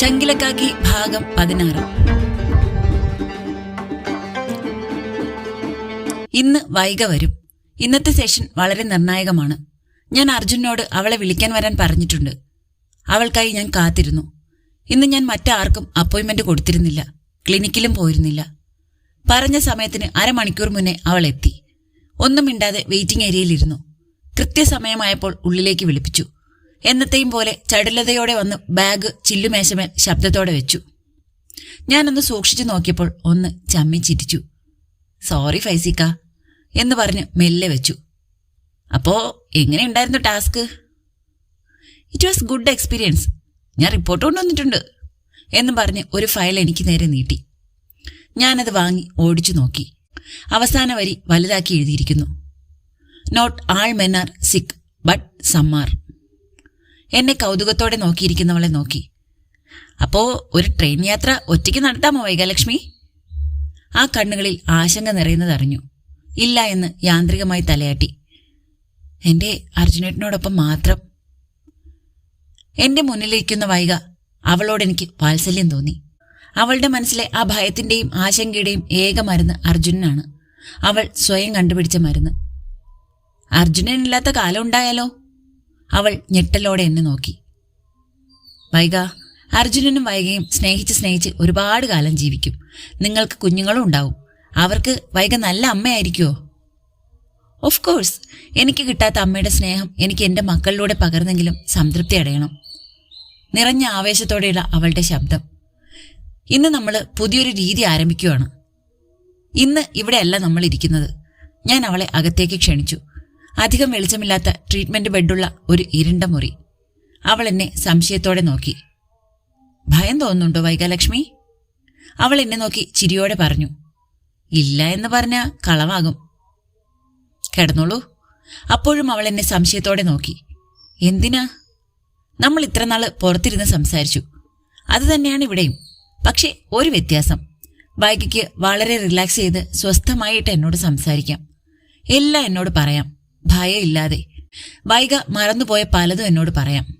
ചങ്കിലക്കാക്കി ഭാഗം പതിനാറ്. ഇന്ന് വൈക വരും. ഇന്നത്തെ സെഷൻ വളരെ നിർണായകമാണ്. ഞാൻ അർജുനോട് അവളെ വിളിക്കാൻ വരാൻ പറഞ്ഞിട്ടുണ്ട്. അവൾക്കായി ഞാൻ കാത്തിരുന്നു. ഇന്ന് ഞാൻ മറ്റാർക്കും അപ്പോയിന്റ്മെന്റ് കൊടുത്തിരുന്നില്ല. ക്ലിനിക്കിലും പോയിരുന്നില്ല. പറഞ്ഞ സമയത്തിന് അരമണിക്കൂർ മുന്നേ അവൾ എത്തി. ഒന്നും മിണ്ടാതെ വെയിറ്റിംഗ് ഏരിയയിലിരുന്നു കൃത്യസമയമായപ്പോൾ ഉള്ളിലേക്ക് വിളിപ്പിച്ചു. എന്നത്തെയും പോലെ ചടുലതയോടെ വന്ന് ബാഗ് ചില്ലുമേശമേൽ ശബ്ദത്തോടെ വെച്ചു. ഞാനൊന്ന് സൂക്ഷിച്ചു നോക്കിയപ്പോൾ ഒന്ന് ചമ്മി ചിരിച്ചു. സോറി ഫൈസിക്ക എന്ന് പറഞ്ഞ് മെല്ലെ വെച്ചു. അപ്പോ എങ്ങനെയുണ്ടായിരുന്നു task? It was good experience ഞാൻ റിപ്പോർട്ട് കൊണ്ടുവന്നിട്ടുണ്ട് എന്ന് പറഞ്ഞ് ഒരു ഫയൽ എനിക്ക് നേരെ നീട്ടി. ഞാനത് വാങ്ങി ഓടിച്ചു നോക്കി. അവസാന വരി വലുതാക്കി എഴുതിയിരിക്കുന്നു. Not all men are sick but സമ്മാർ എന്നെ കൗതുകത്തോടെ നോക്കിയിരിക്കുന്നവളെ നോക്കി. അപ്പോ ഒരു ട്രെയിൻ യാത്ര ഒറ്റയ്ക്ക് നടത്താമോ വൈകാലക്ഷ്മി? ആ കണ്ണുകളിൽ ആശങ്ക നിറയുന്നതറിഞ്ഞു ഇല്ല എന്ന് യാന്ത്രികമായി തലയാട്ടി. എന്റെ അർജുനേട്ടനോടൊപ്പം മാത്രം. എന്റെ മുന്നിലിരിക്കുന്ന വൈക അവളോട് എനിക്ക് വാത്സല്യം തോന്നി. അവളുടെ മനസ്സിലെ ആ ഭയത്തിന്റെയും ആശങ്കയുടെയും ഏക മരുന്ന് അർജുനനാണ്. അവൾ സ്വയം കണ്ടുപിടിച്ച മരുന്ന്. അർജുനനില്ലാത്ത കാലം ഉണ്ടായാലോ? അവൾ ഞെട്ടലോടെ എന്നെ നോക്കി. വൈക അർജുനനും വൈകയും സ്നേഹിച്ച് സ്നേഹിച്ച് ഒരുപാട് കാലം ജീവിക്കും. നിങ്ങൾക്ക് കുഞ്ഞുങ്ങളും ഉണ്ടാവും. അവർക്ക് വൈക നല്ല അമ്മയായിരിക്കുമോ ഓഫ് കോഴ്സ് എനിക്ക് കിട്ടാത്ത അമ്മയുടെ സ്നേഹം എനിക്ക് എന്റെ മക്കളിലൂടെ പകർന്നെങ്കിലും സംതൃപ്തി അടയണം. നിറഞ്ഞ ആവേശത്തോടെയുള്ള അവളുടെ ശബ്ദം. ഇന്ന് നമ്മൾ പുതിയൊരു രീതി ആരംഭിക്കുകയാണ് ഇന്ന് ഇവിടെയല്ല നമ്മൾ ഇരിക്കുന്നത്. ഞാൻ അവളെ അകത്തേക്ക് ക്ഷണിച്ചു. അധികം വെളിച്ചമില്ലാത്ത ട്രീറ്റ്മെന്റ് ബെഡുള്ള ഒരു ഇരുണ്ട മുറി. അവൾ എന്നെ സംശയത്തോടെ നോക്കി. ഭയം തോന്നുന്നുണ്ടോ വൈകാലക്ഷ്മി? അവൾ എന്നെ നോക്കി ചിരിയോടെ പറഞ്ഞു. ഇല്ല എന്ന് പറഞ്ഞ കളവാകും. കിടന്നോളൂ. അപ്പോഴും അവൾ എന്നെ സംശയത്തോടെ നോക്കി. എന്തിനാ? നമ്മൾ ഇത്ര നാൾ പുറത്തിരുന്ന് സംസാരിച്ചു. അത് തന്നെയാണ് ഇവിടെയും. പക്ഷേ ഒരു വ്യത്യാസം. വൈകിക്ക് വളരെ റിലാക്സ് ചെയ്ത് സ്വസ്ഥമായിട്ട് എന്നോട് സംസാരിക്കാം. എല്ലാം എന്നോട് പറയാം. ഭയമില്ലാതെ. വൈഗ മറന്നുപോയ പലതും എന്നോട് പറയാം.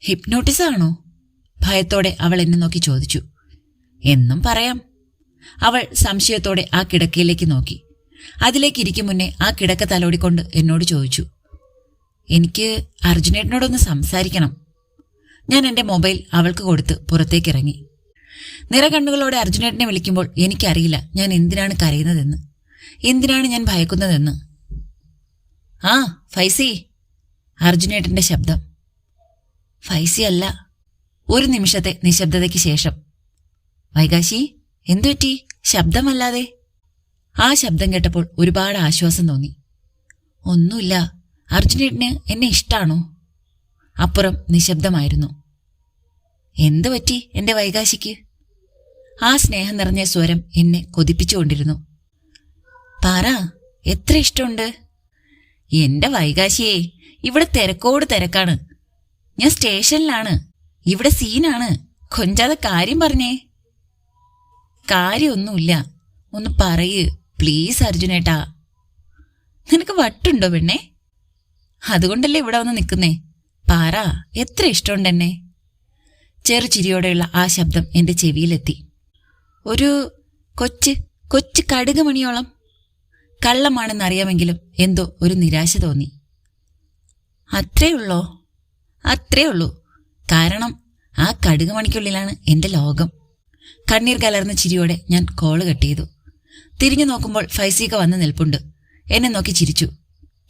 ഹിപ്നോട്ടിസ് ആണോ ഭയത്തോടെ അവൾ എന്നെ നോക്കി ചോദിച്ചു. എന്നും പറയാം. അവൾ സംശയത്തോടെ ആ കിടക്കയിലേക്ക് നോക്കി. അതിലേക്ക് ഇരിക്കും മുന്നേ ആ കിടക്ക തലോടിക്കൊണ്ട് എന്നോട് ചോദിച്ചു. എനിക്ക് അർജുനേട്ടനോടൊന്ന് സംസാരിക്കണം. ഞാൻ എന്റെ മൊബൈൽ അവൾക്ക് കൊടുത്ത് പുറത്തേക്കിറങ്ങി. നിറകണ്ണുകളോടെ അർജുനേട്ടനെ വിളിക്കുമ്പോൾ എനിക്കറിയില്ല ഞാൻ എന്തിനാണ് കരയുന്നതെന്ന്. എന്തിനാണ് ഞാൻ ഭയക്കുന്നതെന്ന്. ആ ഫൈസി. അർജുനേട്ടന്റെ ശബ്ദം. ഫൈസി അല്ല ഒരു നിമിഷത്തെ നിശബ്ദതയ്ക്ക് ശേഷം. വൈകാശി എന്തുപറ്റി ശബ്ദമല്ലാതെ. ആ ശബ്ദം കേട്ടപ്പോൾ ഒരുപാട് ആശ്വാസം തോന്നി. ഒന്നുമില്ല അർജുനേട്ടന് എന്നെ ഇഷ്ടാണോ? അപ്പുറം നിശബ്ദമായിരുന്നു. എന്തു പറ്റി എന്റെ വൈകാശിക്ക്? ആ സ്നേഹം നിറഞ്ഞ സ്വരം എന്നെ കൊതിപ്പിച്ചുകൊണ്ടിരുന്നു. പാറ എത്ര ഇഷ്ടമുണ്ട്? എന്റെ വൈകാശിയെ ഇവിടെ തിരക്കോട് തിരക്കാണ്. ഞാൻ സ്റ്റേഷനിലാണ്. ഇവിടെ സീനാണ്. കൊഞ്ചാതെ കാര്യം പറഞ്ഞേ. കാര്യമൊന്നുമില്ല. ഒന്ന് പറയ്. പ്ലീസ് അർജുനേട്ടാ. നിനക്ക് വട്ടുണ്ടോ പെണ്ണെ? അതുകൊണ്ടല്ലേ ഇവിടെ വന്ന് നിൽക്കുന്നേ? പാറ എത്ര ഇഷ്ടമുണ്ടെന്നെ ചെറുചിരിയോടെയുള്ള ആ ശബ്ദം എന്റെ ചെവിയിലെത്തി. ഒരു കൊച്ച് കൊച്ചു കടുക് മണിയോളം കള്ളമാണെന്നറിയാമെങ്കിലും എന്തോ ഒരു നിരാശ തോന്നി. അത്രേ ഉള്ളോ അത്രേ ഉള്ളൂ കാരണം ആ കടുക് മണിക്കുള്ളിലാണ് എന്റെ ലോകം. കണ്ണീർ കലർന്ന ചിരിയോടെ ഞാൻ കോൾ കട്ട് ചെയ്തു തിരിഞ്ഞു നോക്കുമ്പോൾ ഫൈസീക വന്ന് നിൽപ്പുണ്ട്. എന്നെ നോക്കി ചിരിച്ചു.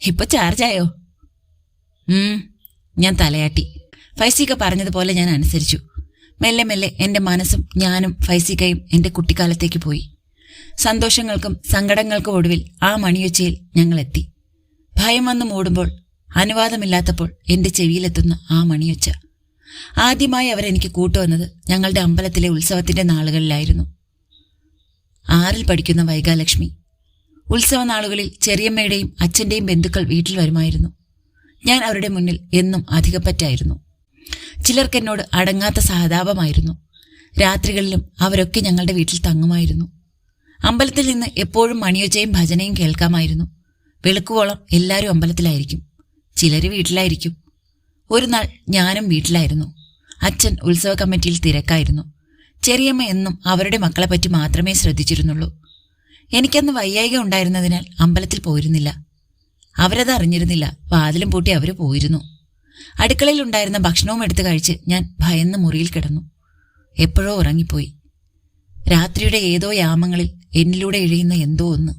ഇപ്പൊ ചാർജായോ ഞാൻ തലയാട്ടി. ഫൈസീക പറഞ്ഞതുപോലെ ഞാൻ അനുസരിച്ചു. മെല്ലെ മെല്ലെ എന്റെ മനസ്സും ഞാനും ഫൈസിക്കയും എന്റെ കുട്ടിക്കാലത്തേക്ക് പോയി. സന്തോഷങ്ങൾക്കും സങ്കടങ്ങൾക്കും ഒടുവിൽ ആ മണിയൊച്ചയിൽ ഞങ്ങളെത്തി. ഭയം വന്ന് മൂടുമ്പോൾ അനുവാദമില്ലാത്തപ്പോൾ എന്റെ ചെവിയിലെത്തുന്ന ആ മണിയൊച്ച. ആദ്യമായി അവരെനിക്ക് കൂട്ടുവന്നത് ഞങ്ങളുടെ അമ്പലത്തിലെ ഉത്സവത്തിന്റെ നാളുകളിലായിരുന്നു. ആറിൽ പഠിക്കുന്ന വൈകാലക്ഷ്മി. ഉത്സവ നാളുകളിൽ ചെറിയമ്മയുടെയും അച്ഛന്റെയും ബന്ധുക്കൾ വീട്ടിൽ വരുമായിരുന്നു. ഞാൻ അവരുടെ മുന്നിൽ എന്നും അധികപ്പറ്റായിരുന്നു. ചിലർക്കെന്നോട് അടങ്ങാത്ത സഹതാപമായിരുന്നു. രാത്രികളിലും അവരൊക്കെ ഞങ്ങളുടെ വീട്ടിൽ തങ്ങുമായിരുന്നു. അമ്പലത്തിൽ നിന്ന് എപ്പോഴും മണിയൊച്ചയും ഭജനയും കേൾക്കാമായിരുന്നു. വെളുക്കുവോളം എല്ലാവരും അമ്പലത്തിലായിരിക്കും. ചിലർ വീട്ടിലായിരിക്കും. ഒരു നാൾ ഞാനും വീട്ടിലായിരുന്നു. അച്ഛൻ ഉത്സവ കമ്മിറ്റിയിൽ തിരക്കായിരുന്നു. ചെറിയമ്മ എന്നും അവരുടെ മക്കളെപ്പറ്റി മാത്രമേ ശ്രദ്ധിച്ചിരുന്നുള്ളൂ. എനിക്കന്ന് വയ്യായിക ഉണ്ടായിരുന്നതിനാൽ അമ്പലത്തിൽ പോയിരുന്നില്ല. അവരത് അറിഞ്ഞിരുന്നില്ല. വാതിലും പൂട്ടി അവർ പോയിരുന്നു. അടുക്കളയിൽ ഉണ്ടായിരുന്ന ഭക്ഷണവും എടുത്തു കഴിച്ച് ഞാൻ ഭയന്ന് മുറിയിൽ കിടന്നു. എപ്പോഴോ ഉറങ്ങിപ്പോയി. രാത്രിയുടെ ഏതോ യാമങ്ങളിൽ എന്നിലൂടെ എഴിയുന്ന എന്തോ ഒന്ന്.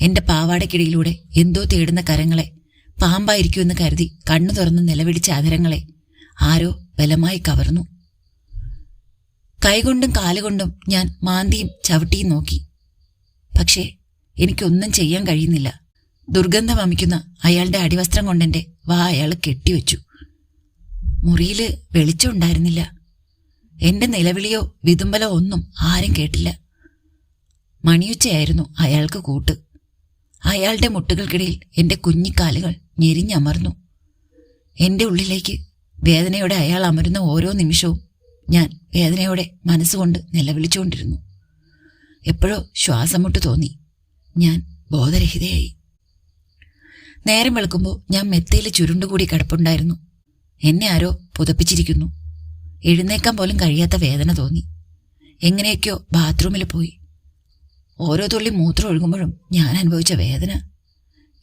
എന്റെ പാവാടക്കിടയിലൂടെ എന്തോ തേടുന്ന കരങ്ങളെ. പാമ്പായിരിക്കുമെന്ന് കരുതി കണ്ണു തുറന്ന് നിലവിടിച്ച അതരങ്ങളെ ആരോ ബലമായി കവർന്നു. കൈകൊണ്ടും കാലുകൊണ്ടും ഞാൻ മാന്തിയും ചവിട്ടിയും നോക്കി. പക്ഷേ എനിക്കൊന്നും ചെയ്യാൻ കഴിയുന്നില്ല. ദുർഗന്ധം വമിക്കുന്ന അയാളുടെ അടിവസ്ത്രം കൊണ്ടെന്റെ വാ അയാൾ കെട്ടിവെച്ചു. മുറിയിൽ വെളിച്ചമുണ്ടായിരുന്നില്ല എന്റെ നിലവിളിയോ വിതുമ്പലോ ഒന്നും ആരും കേട്ടില്ല. മണിയുച്ചയായിരുന്നു അയാൾക്ക് കൂട്ട്. അയാളുടെ മുട്ടുകൾക്കിടയിൽ എന്റെ കുഞ്ഞിക്കാലുകൾ ഞെരിഞ്ഞമർന്നു. എന്റെ ഉള്ളിലേക്ക് വേദനയോടെ അയാൾ അമരുന്ന ഓരോ നിമിഷവും ഞാൻ വേദനയോടെ മനസ്സുകൊണ്ട് നിലവിളിച്ചുകൊണ്ടിരുന്നു. എപ്പോഴോ ശ്വാസം മുട്ട് തോന്നി. ഞാൻ ബോധരഹിതയായി. നേരം വെളുക്കുമ്പോൾ ഞാൻ മെത്തയിൽ ചുരുണ്ടുകൂടി കിടപ്പുണ്ടായിരുന്നു. എന്നെ ആരോ പുതപ്പിച്ചിരിക്കുന്നു. എഴുന്നേക്കാൻ പോലും കഴിയാത്ത വേദന തോന്നി. എങ്ങനെയൊക്കെയോ ബാത്റൂമിൽ പോയി. ഓരോ തുള്ളി മൂത്രം ഒഴുകുമ്പോഴും ഞാൻ അനുഭവിച്ച വേദന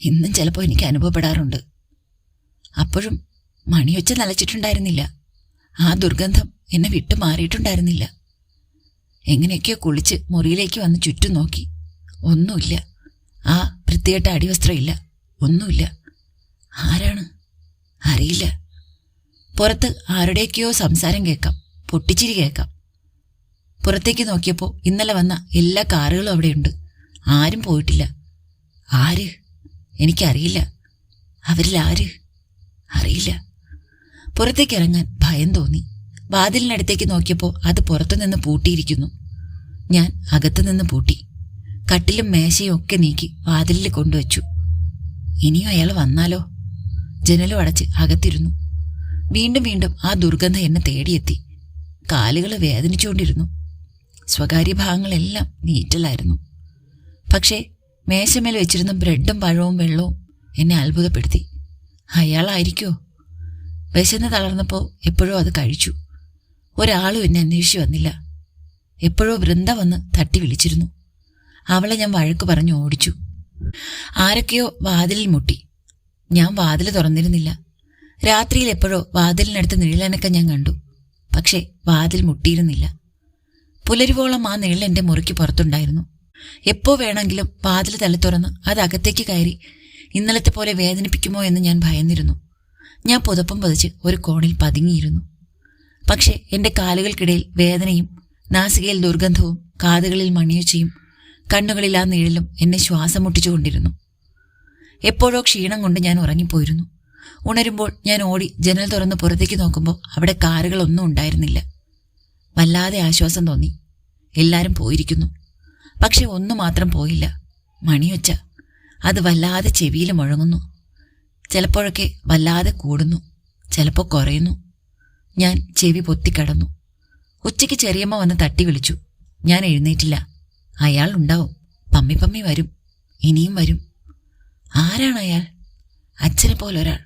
ഇന്നും ചിലപ്പോൾ എനിക്ക് അനുഭവപ്പെടാറുണ്ട്. അപ്പോഴും മണിയൊച്ച നലച്ചിട്ടുണ്ടായിരുന്നില്ല ആ ദുർഗന്ധം എന്നെ വിട്ടു മാറിയിട്ടുണ്ടായിരുന്നില്ല. എങ്ങനെയൊക്കെയോ കുളിച്ച് മുറിയിലേക്ക് വന്ന് ചുറ്റും നോക്കി. ഒന്നുമില്ല. ആ വൃത്തികെട്ട അടിവസ്ത്രമില്ല. ഒന്നുമില്ല. ആരാണ്? അറിയില്ല. പുറത്ത് ആരുടെയൊക്കെയോ സംസാരം കേൾക്കാം. പൊട്ടിച്ചിരി കേൾക്കാം. പുറത്തേക്ക് നോക്കിയപ്പോൾ ഇന്നലെ വന്ന എല്ലാ കാറുകളും അവിടെയുണ്ട്. ആരും പോയിട്ടില്ല. ആര്? എനിക്കറിയില്ല. അവരിൽ ആര്? അറിയില്ല. പുറത്തേക്ക് ഇറങ്ങാൻ ഭയം തോന്നി. വാതിലിനടുത്തേക്ക് നോക്കിയപ്പോൾ അത് പുറത്തുനിന്ന് പൂട്ടിയിരിക്കുന്നു. ഞാൻ അകത്തുനിന്ന് പൂട്ടി. കട്ടിലും മേശയും ഒക്കെ നീക്കി വാതിലിൽ കൊണ്ടുവച്ചു. ഇനിയും അയാൾ വന്നാലോ? ജനലും അടച്ച് അകത്തിരുന്നു. വീണ്ടും വീണ്ടും ആ ദുർഗന്ധം എന്നെ തേടിയെത്തി. കാലുകൾ വേദനിച്ചുകൊണ്ടിരുന്നു. സ്വകാര്യ ഭാഗങ്ങളെല്ലാം നീറ്റലായിരുന്നു. പക്ഷേ മേശമേൽ വെച്ചിരുന്ന ബ്രെഡും പഴവും വെള്ളവും എന്നെ അത്ഭുതപ്പെടുത്തി. അയാളായിരിക്കോ? വിശന്ന് തളർന്നപ്പോൾ എപ്പോഴോ അത് കഴിച്ചു. ഒരാളും എന്നെ അന്വേഷിച്ചു വന്നില്ല. എപ്പോഴോ വൃന്ദ വന്ന് തട്ടി വിളിച്ചിരുന്നു. അവളെ ഞാൻ വഴക്ക് പറഞ്ഞു ഓടിച്ചു. ആരൊക്കെയോ വാതിലിൽ മുട്ടി. ഞാൻ വാതിൽ തുറന്നിരുന്നില്ല. രാത്രിയിൽ എപ്പോഴോ വാതിലിനടുത്ത് നിഴലനക്കം ഞാൻ കണ്ടു. പക്ഷേ വാതിൽ മുട്ടിയിരുന്നില്ല. പുലരുവോളം ആ നിഴൽ എന്റെ മുറിക്ക് പുറത്തുണ്ടായിരുന്നു. എപ്പോ വേണമെങ്കിലും വാതിൽ തള്ളി തുറന്ന് അത് അകത്തേക്ക് കയറി ഇന്നലത്തെ പോലെ വേദനിപ്പിക്കുമോ എന്ന് ഞാൻ ഭയന്നിരുന്നു. ഞാൻ പുതപ്പം പതിച്ച് ഒരു കോണിൽ പതുങ്ങിയിരുന്നു. പക്ഷേ എന്റെ കാലുകൾക്കിടയിൽ വേദനയും നാസികയിൽ ദുർഗന്ധവും കാതുകളിൽ മണിയൊച്ചയും കണ്ണുകളിൽ ആ നിഴലും എന്നെ ശ്വാസം മുട്ടിച്ചുകൊണ്ടിരുന്നു എപ്പോഴോ ക്ഷീണം കൊണ്ട് ഞാൻ ഉറങ്ങിപ്പോയിരുന്നു. ഉണരുമ്പോൾ ഞാൻ ഓടി ജനൽ തുറന്ന് പുറത്തേക്ക് നോക്കുമ്പോൾ അവിടെ കാറുകളൊന്നും ഉണ്ടായിരുന്നില്ല. വല്ലാതെ ആശ്വാസം തോന്നി. എല്ലാവരും പോയിരിക്കുന്നു. പക്ഷെ ഒന്നു മാത്രം പോയില്ല. മണിയൊച്ച. അത് വല്ലാതെ ചെവിയിൽ മുഴങ്ങുന്നു. ചിലപ്പോഴൊക്കെ വല്ലാതെ കൂടുന്നു. ചിലപ്പോൾ കുറയുന്നു. ഞാൻ ചെവി പൊത്തിക്കടന്നു ഉച്ചയ്ക്ക് ചെറിയമ്മ വന്ന് തട്ടി വിളിച്ചു. ഞാൻ എഴുന്നേറ്റില്ല. അയാൾ ഉണ്ടാവും. പമ്മി പമ്മി വരും. ഇനിയും വരും. ആരാണ് അയാൾ? അച്ഛനെ പോലൊരാൾ.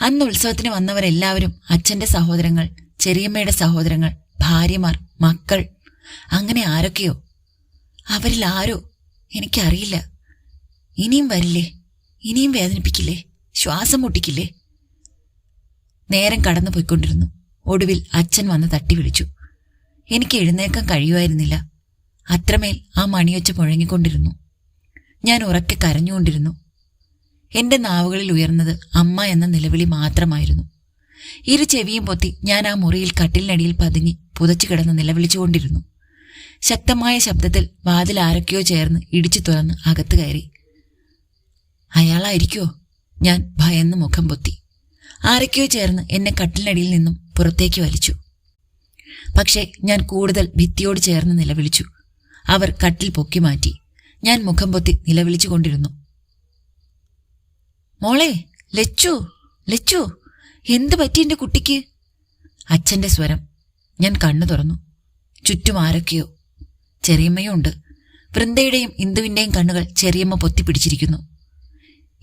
അന്ന് ഉത്സവത്തിന് വന്നവരെല്ലാവരും അച്ഛന്റെ സഹോദരങ്ങൾ ചെറിയമ്മയുടെ സഹോദരങ്ങൾ ഭാര്യമാർ മക്കൾ അങ്ങനെ ആരൊക്കെയോ? അവരിൽ ആരോ? എനിക്കറിയില്ല. ഇനിയും വരില്ലേ? ഇനിയും വേദനിപ്പിക്കില്ലേ? ശ്വാസം മുട്ടിക്കില്ലേ? നേരം കടന്നു പോയിക്കൊണ്ടിരുന്നു ഒടുവിൽ അച്ഛൻ വന്ന് തട്ടി വിളിച്ചു. എനിക്ക് എഴുന്നേക്കാൻ കഴിയുമായിരുന്നില്ല. അത്രമേൽ ആ മണിയൊച്ച മുഴങ്ങിക്കൊണ്ടിരുന്നു. ഞാൻ ഉറക്കെ കരഞ്ഞുകൊണ്ടിരുന്നു. എന്റെ നാവുകളിൽ ഉയർന്നത് അമ്മ എന്ന നിലവിളി മാത്രമായിരുന്നു. ഇരു ചെവിയും പൊത്തി ഞാൻ ആ മുറിയിൽ കട്ടിലിനടിയിൽ പതുങ്ങി പുതച്ചു കിടന്ന് നിലവിളിച്ചുകൊണ്ടിരുന്നു. ശക്തമായ ശബ്ദത്തിൽ വാതിൽ ആരൊക്കെയോ ചേർന്ന് ഇടിച്ചു തുറന്ന് അകത്ത് കയറി. അയാളായിരിക്കോ? ഞാൻ ഭയന്ന് മുഖം പൊത്തി. ആരൊക്കെയോ ചേർന്ന് എന്നെ കട്ടിലിനടിയിൽ നിന്നും പുറത്തേക്ക് വലിച്ചു. പക്ഷേ ഞാൻ കൂടുതൽ ഭിത്തിയോട് ചേർന്ന് നിലവിളിച്ചു. അവർ കട്ടിൽ പൊക്കി മാറ്റി. ഞാൻ മുഖം പൊത്തി നിലവിളിച്ചു കൊണ്ടിരുന്നു മോളെ ലച്ചു ലച്ചു എന്ത് പറ്റി എന്റെ കുട്ടിക്ക്? അച്ഛന്റെ സ്വരം. ഞാൻ കണ്ണു തുറന്നു. ചുറ്റും ആരൊക്കെയോ. ചെറിയമ്മയും ഉണ്ട്. വൃന്ദയുടെയും ഇന്ദുവിന്റെയും കണ്ണുകൾ ചെറിയമ്മ പൊത്തിപ്പിടിച്ചിരിക്കുന്നു.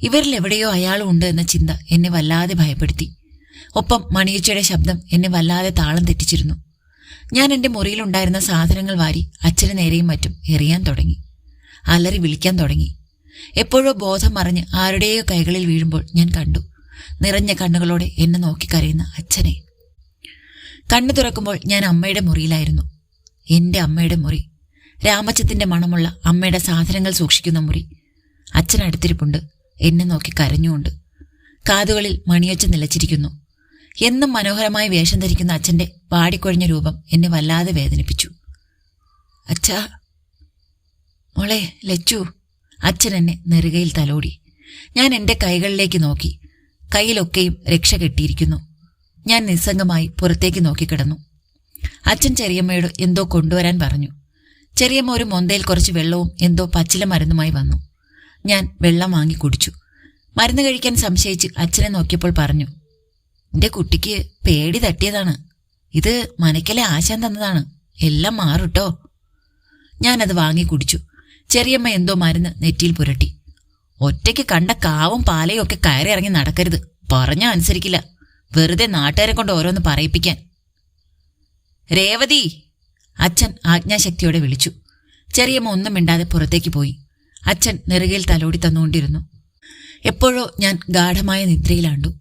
ഇവരിൽ എവിടെയോ അയാളും ഉണ്ട് എന്ന ചിന്ത എന്നെ വല്ലാതെ ഭയപ്പെടുത്തി. ഒപ്പം മണിയച്ചയുടെ ശബ്ദം എന്നെ വല്ലാതെ താളം തെറ്റിച്ചിരുന്നു. ഞാൻ എന്റെ മുറിയിലുണ്ടായിരുന്ന സാധനങ്ങൾ വാരി അച്ഛന് നേരെയും മറ്റും എറിയാൻ തുടങ്ങി. അലറി വിളിക്കാൻ തുടങ്ങി. എപ്പോഴോ ബോധം മറിഞ്ഞ് ആരുടെയോ കൈകളിൽ വീഴുമ്പോൾ ഞാൻ കണ്ടു. നിറഞ്ഞ കണ്ണുകളോടെ എന്നെ നോക്കി കരയുന്ന അച്ഛനെ. കണ്ണു തുറക്കുമ്പോൾ ഞാൻ അമ്മയുടെ മുറിയിലായിരുന്നു. എന്റെ അമ്മയുടെ മുറി. രാമച്ചത്തിന്റെ മണമുള്ള അമ്മയുടെ സാധനങ്ങൾ സൂക്ഷിക്കുന്ന മുറി. അച്ഛൻ അടുത്തിരിപ്പുണ്ട്. എന്നെ നോക്കി കരഞ്ഞുകൊണ്ട്. കാതുകളിൽ മണിയൊച്ച നിലച്ചിരിക്കുന്നു. എന്നും മനോഹരമായി വേഷം ധരിക്കുന്ന അച്ഛന്റെ വാടിക്കൊഴിഞ്ഞ രൂപം എന്നെ വല്ലാതെ വേദനിപ്പിച്ചു. അച്ഛാ മോളെ ലച്ചു. അച്ഛൻ എന്നെ നെറുകയിൽ തലോടി. ഞാൻ എന്റെ കൈകളിലേക്ക് നോക്കി. കയ്യിലൊക്കെയും രക്ഷ കെട്ടിയിരിക്കുന്നു. ഞാൻ നിസ്സംഗമായി പുറത്തേക്ക് നോക്കിക്കിടന്നു. അച്ഛൻ ചെറിയമ്മയോട് എന്തോ കൊണ്ടുവരാൻ പറഞ്ഞു. ചെറിയമ്മ ഒരു മൊന്തയിൽ കുറച്ച് വെള്ളവും എന്തോ പച്ചില മരുന്നുമായി വന്നു. ഞാൻ വെള്ളം വാങ്ങി കുടിച്ചു. മരുന്ന് കഴിക്കാൻ സംശയിച്ച് അച്ഛനെ നോക്കിയപ്പോൾ പറഞ്ഞു എന്റെ കുട്ടിക്ക് പേടി തട്ടിയതാണ്. ഇത് മനക്കലെ ആശാൻ തന്നതാണ്. എല്ലാം മാറുട്ടോ. ഞാനത് വാങ്ങി കുടിച്ചു. ചെറിയമ്മ എന്തോ മരുന്ന് നെറ്റിയിൽ പുരട്ടി. ഒറ്റയ്ക്ക് കണ്ട കാവും പാലയും ഒക്കെ കയറി ഇറങ്ങി നടക്കരുത്. പറഞ്ഞാ അനുസരിക്കില്ല. വെറുതെ നാട്ടുകാരെ കൊണ്ട് ഓരോന്ന് പറയിപ്പിക്കാൻ. രേവതി! അച്ഛൻ ആജ്ഞാശക്തിയോടെ വിളിച്ചു. ചെറിയമ്മ ഒന്നും മിണ്ടാതെ പുറത്തേക്ക് പോയി. അച്ഛൻ നെറുകയിൽ തലോടി തന്നുകൊണ്ടിരുന്നു. എപ്പോഴോ ഞാൻ ഗാഠമായ നിദ്രയിലാണ്ടു.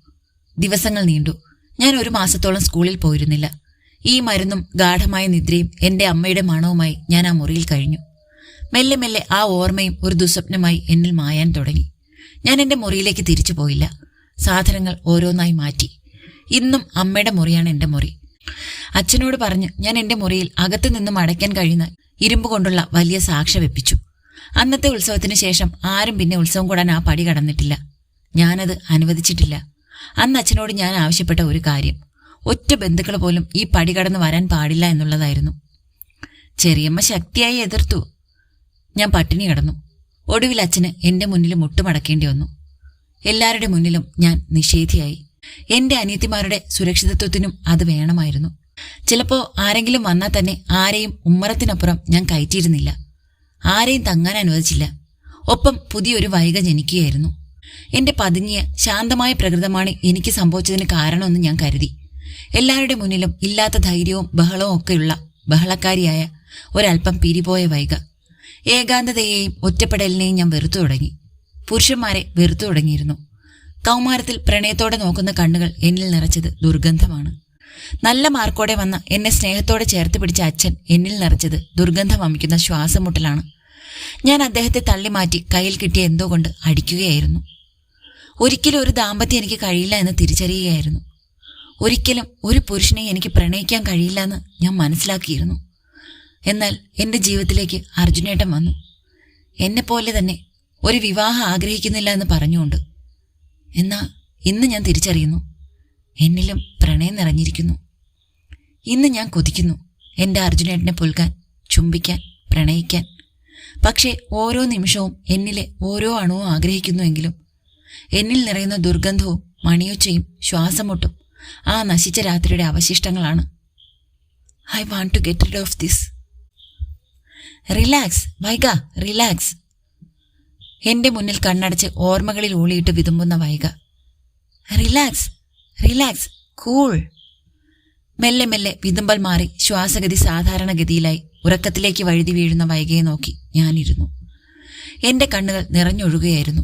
ദിവസങ്ങൾ നീണ്ടു. ഞാൻ ഒരു മാസത്തോളം സ്കൂളിൽ പോയിരുന്നില്ല. ഈ മരുന്നും ഗാഠമായ നിദ്രയും എന്റെ അമ്മയുടെ മണവുമായി ഞാൻ ആ മുറിയിൽ കഴിഞ്ഞു. മെല്ലെ മെല്ലെ ആ ഓർമ്മയും ഒരു ദുസ്വപ്നമായി എന്നിൽ മായാൻ തുടങ്ങി. ഞാൻ എന്റെ മുറിയിലേക്ക് തിരിച്ചു പോയില്ല. സാധനങ്ങൾ ഓരോന്നായി മാറ്റി. ഇന്നും അമ്മയുടെ മുറിയാണ് എന്റെ മുറി. അച്ഛനോട് പറഞ്ഞ് ഞാൻ എന്റെ മുറിയിൽ അകത്തു നിന്നും അടയ്ക്കാൻ കഴിയുന്ന ഇരുമ്പ് കൊണ്ടുള്ള വലിയ സാക്ഷ്യ വെപ്പിച്ചു. അന്നത്തെ ഉത്സവത്തിന് ശേഷം ആരും പിന്നെ ഉത്സവം കൂടാൻ ആ പടി കടന്നിട്ടില്ല. ഞാനത് അനുവദിച്ചിട്ടില്ല. അന്ന് അച്ഛനോട് ഞാൻ ആവശ്യപ്പെട്ട ഒരു കാര്യം. ഒറ്റ ബന്ധുക്കൾ പോലും ഈ പടി കടന്ന് വരാൻ പാടില്ല എന്നുള്ളതായിരുന്നു. ചെറിയമ്മ ശക്തിയായി എതിർത്തു. ഞാൻ പട്ടിണി കിടന്നു. ഒടുവിൽ അച്ഛന് എന്റെ മുന്നിൽ മുട്ടുമടക്കേണ്ടി വന്നു. എല്ലാവരുടെ മുന്നിലും ഞാൻ നിഷേധിയായി. എന്റെ അനിയത്തിമാരുടെ സുരക്ഷിതത്വത്തിനും അത് വേണമായിരുന്നു. ചിലപ്പോ ആരെങ്കിലും വന്നാൽ തന്നെ ആരെയും ഉമ്മറത്തിനപ്പുറം ഞാൻ കയറ്റിയിരുന്നില്ല. ആരെയും തങ്ങാൻ അനുവദിച്ചില്ല. ഒപ്പം പുതിയൊരു വൈക ജനിക്കുകയായിരുന്നു. എന്റെ പതുങ്ങിയ ശാന്തമായ പ്രകൃതമാണ് എനിക്ക് സംഭവിച്ചതിന് കാരണമെന്ന് ഞാൻ കരുതി. എല്ലാവരുടെ മുന്നിലും ഇല്ലാത്ത ധൈര്യവും ബഹളവും ഒക്കെയുള്ള ബഹളക്കാരിയായ ഒരല്പം പിരിപോയ വൈക ഏകാന്തതയെയും ഒറ്റപ്പെടലിനെയും ഞാൻ വെറുത്തു തുടങ്ങി. പുരുഷന്മാരെ വെറുത്തു തുടങ്ങിയിരുന്നു. കൗമാരത്തിൽ പ്രണയത്തോടെ നോക്കുന്ന കണ്ണുകൾ എന്നിൽ നിറച്ചത് ദുർഗന്ധമാണ്. നല്ല മാർക്കോടെ വന്ന എന്നെ സ്നേഹത്തോടെ ചേർത്ത് പിടിച്ച അച്ഛൻ എന്നിൽ നിറച്ചത് ദുർഗന്ധം വമിക്കുന്ന ശ്വാസമുട്ടലാണ്. ഞാൻ അദ്ദേഹത്തെ തള്ളിമാറ്റി കയ്യിൽ കിട്ടിയ എന്തോ കൊണ്ട് അടിക്കുകയായിരുന്നു. ഒരിക്കലും ഒരു ദാമ്പത്യം എനിക്ക് കഴിയില്ല എന്ന് തിരിച്ചറിയുകയായിരുന്നു. ഒരിക്കലും ഒരു പുരുഷനെ എനിക്ക് പ്രണയിക്കാൻ കഴിയില്ല എന്ന് ഞാൻ മനസ്സിലാക്കിയിരുന്നു. എന്നാൽ എന്റെ ജീവിതത്തിലേക്ക് അർജുനേട്ടൻ വന്നു. എന്നെപ്പോലെ തന്നെ ഒരു വിവാഹം ആഗ്രഹിക്കുന്നില്ല എന്ന് പറഞ്ഞുകൊണ്ട്. എന്നാൽ ഇന്ന് ഞാൻ തിരിച്ചറിയുന്നു. എന്നിലും പ്രണയം നിറഞ്ഞിരിക്കുന്നു. ഇന്ന് ഞാൻ കൊതിക്കുന്നു എന്റെ അർജുനേട്ടനെ പുൽകാൻ ചുംബിക്കാൻ പ്രണയിക്കാൻ. പക്ഷേ ഓരോ നിമിഷവും എന്നിലെ ഓരോ അണുവും ആഗ്രഹിക്കുന്നുവെങ്കിലും എന്നിൽ നിറയുന്ന ദുർഗന്ധവും മണിയൊച്ചയും ശ്വാസമുട്ടും ആ നശിച്ച രാത്രിയുടെ അവശിഷ്ടങ്ങളാണ്. I want to get rid of this relax Vaika relax എന്റെ മുന്നിൽ കണ്ണടച്ച് ഓർമ്മകളിൽ ഊളിയിട്ട് വിതുമ്പുന്ന വൈക റിലാക്സ് റിലാക്സ് കൂൾ മെല്ലെ മെല്ലെ വിതുമ്പൽ മാറി ശ്വാസഗതി സാധാരണഗതിയിലായി ഉറക്കത്തിലേക്ക് വഴുതി വീഴുന്ന വൈകയെ നോക്കി ഞാനിരുന്നു. എന്റെ കണ്ണുകൾ നിറഞ്ഞൊഴുകുകയായിരുന്നു.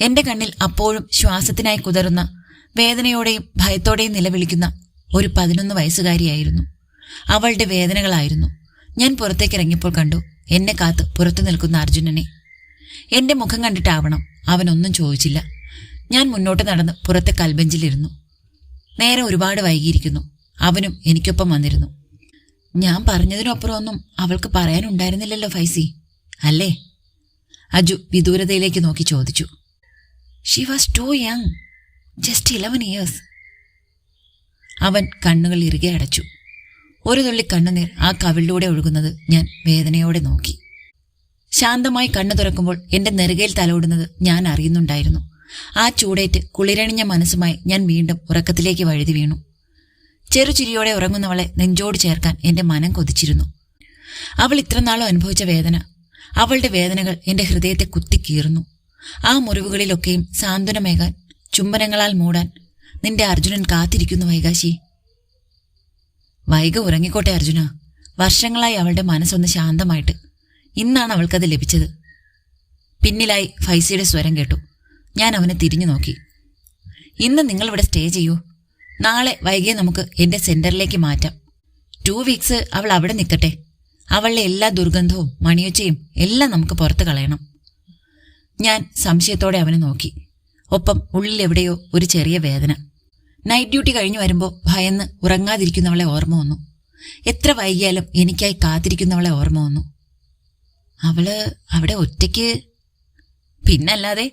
എന്റെ കണ്ണിൽ അപ്പോഴും ശ്വാസത്തിനായി കുതറുന്ന വേദനയോടെയും ഭയത്തോടെയും നിലവിളിക്കുന്ന ഒരു പതിനൊന്ന് വയസ്സുകാരിയായിരുന്നു. അവളുടെ വേദനകളായിരുന്നു. ഞാൻ പുറത്തേക്ക് ഇറങ്ങിയപ്പോൾ കണ്ടു എന്നെ കാത്ത് പുറത്തു നിൽക്കുന്ന അർജുനനെ. എന്റെ മുഖം കണ്ടിട്ടാവണം അവനൊന്നും ചോദിച്ചില്ല. ഞാൻ മുന്നോട്ട് നടന്ന് പുറത്തെ കൽബെഞ്ചിലിരുന്നു. നേരെ ഒരുപാട് വൈകിയിരിക്കുന്നു. അവനും എനിക്കൊപ്പം വന്നിരുന്നു. ഞാൻ പറഞ്ഞതിനപ്പുറമൊന്നും അവൾക്ക് പറയാനുണ്ടായിരുന്നില്ലല്ലോ ഫൈസി അല്ലേ? അജു വിദൂരതയിലേക്ക് നോക്കി ചോദിച്ചു. She was too young just eleven years അവൻ കണ്ണുകൾ ഇറുകെ അടച്ചു. ഒരു തുള്ളി കണ്ണുനീർ ആ കവിളിലൂടെ ഒഴുകുന്നത് ഞാൻ വേദനയോടെ നോക്കി. ശാന്തമായി കണ്ണു തുറക്കുമ്പോൾ എന്റെ നെറുകയിൽ തലോടുന്നത് ഞാൻ അറിയുന്നുണ്ടായിരുന്നു. ആ ചൂടേറ്റ് കുളിരണിഞ്ഞ മനസ്സുമായി ഞാൻ വീണ്ടും ഉറക്കത്തിലേക്ക് വഴുതി വീണു. ചെറുചിരിയോടെ ഉറങ്ങുന്നവളെ നെഞ്ചോട് ചേർക്കാൻ എന്റെ മനം കൊതിച്ചിരുന്നു. അവൾ ഇത്രനാളും അനുഭവിച്ച വേദന. അവളുടെ വേദനകൾ എന്റെ ഹൃദയത്തെ കുത്തിക്കീറുന്നു. ആ മുറിവുകളിലൊക്കെയും സാന്ത്വനമേകാൻ ചുംബനങ്ങളാൽ മൂടാൻ നിന്റെ അർജുനൻ കാത്തിരിക്കുന്നു വൈകാശി. വൈക ഉറങ്ങിക്കോട്ടെ അർജുന. വർഷങ്ങളായി അവളുടെ മനസ്സൊന്ന് ശാന്തമായിട്ട്. ഇന്നാണ് അവൾക്കത് ലഭിച്ചത്. പിന്നിലായി ഫൈസിയുടെ സ്വരം കേട്ടു. ഞാൻ അവനെ തിരിഞ്ഞു നോക്കി. ഇന്ന് നിങ്ങളിവിടെ സ്റ്റേ ചെയ്യൂ. നാളെ വൈകിയെ നമുക്ക് എന്റെ സെന്ററിലേക്ക് മാറ്റാം. ടു വീക്സ് അവൾ അവിടെ നിൽക്കട്ടെ. അവളുടെ എല്ലാ ദുർഗന്ധവും മണിയൊച്ചയും എല്ലാം നമുക്ക് പുറത്ത് കളയണം. ഞാൻ സംശയത്തോടെ അവനെ നോക്കി. ഒപ്പം ഉള്ളിലെവിടെയോ ഒരു ചെറിയ വേദന. നൈറ്റ് ഡ്യൂട്ടി കഴിഞ്ഞു വരുമ്പോൾ ഭയന്ന് ഉറങ്ങാതിരിക്കുന്നവളെ ഓർമ്മ വന്നു. എത്ര വൈകിയാലും എനിക്കായി കാത്തിരിക്കുന്നവളെ ഓർമ്മ വന്നു. അവൾ അവിടെ ഒറ്റയ്ക്ക്. പിന്നല്ലാതെ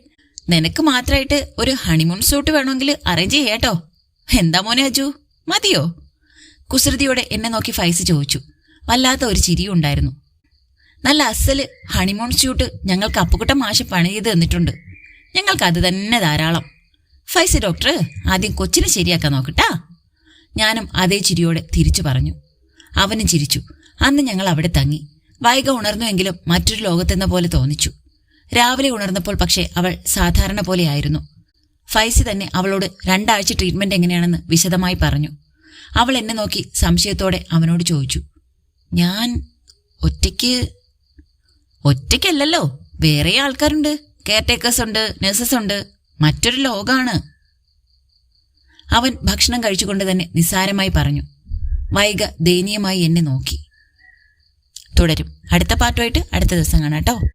നിനക്ക് മാത്രമായിട്ട് ഒരു ഹണിമൂൺ സൂട്ട് വേണമെങ്കിൽ അറേഞ്ച് ചെയ്യാട്ടോ എന്താ മോനെ അജു? മതിയോ? കുസൃതിയോടെ എന്നെ നോക്കി ഫൈസ് ചോദിച്ചു. വല്ലാത്ത ഒരു ചിരിയും ഉണ്ടായിരുന്നു. നല്ല അസൽ ഹണിമൂൺ സ്യൂട്ട് ഞങ്ങൾക്ക് അപ്പുകുട്ടം മാഷ് പണി ചെയ്ത് തന്നിട്ടുണ്ട്. ഞങ്ങൾക്ക് അത് തന്നെ ധാരാളം. ഫൈസ് ഡോക്ടർ ആദ്യം കൊച്ചിനെ ശരിയാക്കാൻ നോക്കട്ടാ. ഞാനും അതേ ചിരിയോടെ തിരിച്ചു പറഞ്ഞു. അവനും ചിരിച്ചു. അന്ന് ഞങ്ങൾ അവിടെ തങ്ങി. വൈക ഉണർന്നുവെങ്കിലും മറ്റൊരു ലോകത്തെന്ന പോലെ തോന്നിച്ചു. രാവിലെ ഉണർന്നപ്പോൾ പക്ഷേ അവൾ സാധാരണ പോലെയായിരുന്നു ഫൈസി തന്നെ അവളോട് രണ്ടാഴ്ച ട്രീറ്റ്മെന്റ് എങ്ങനെയാണെന്ന് വിശദമായി പറഞ്ഞു. അവൾ എന്നെ നോക്കി സംശയത്തോടെ അവനോട് ചോദിച്ചു. ഞാൻ ഒറ്റയ്ക്ക് ഒറ്റയ്ക്കല്ലല്ലോ? വേറെ ആൾക്കാരുണ്ട്. കെയർടേക്കേഴ്സ് ഉണ്ട് നഴ്സസ് ഉണ്ട്. മറ്റൊരു ലോകാണ്. അവൻ ഭക്ഷണം കഴിച്ചുകൊണ്ട് തന്നെ നിസ്സാരമായി പറഞ്ഞു വൈക ദയനീയമായി എന്നെ നോക്കി. തുടരും. അടുത്ത പാട്ടുമായിട്ട് അടുത്ത ദിവസം കാണാം കേട്ടോ.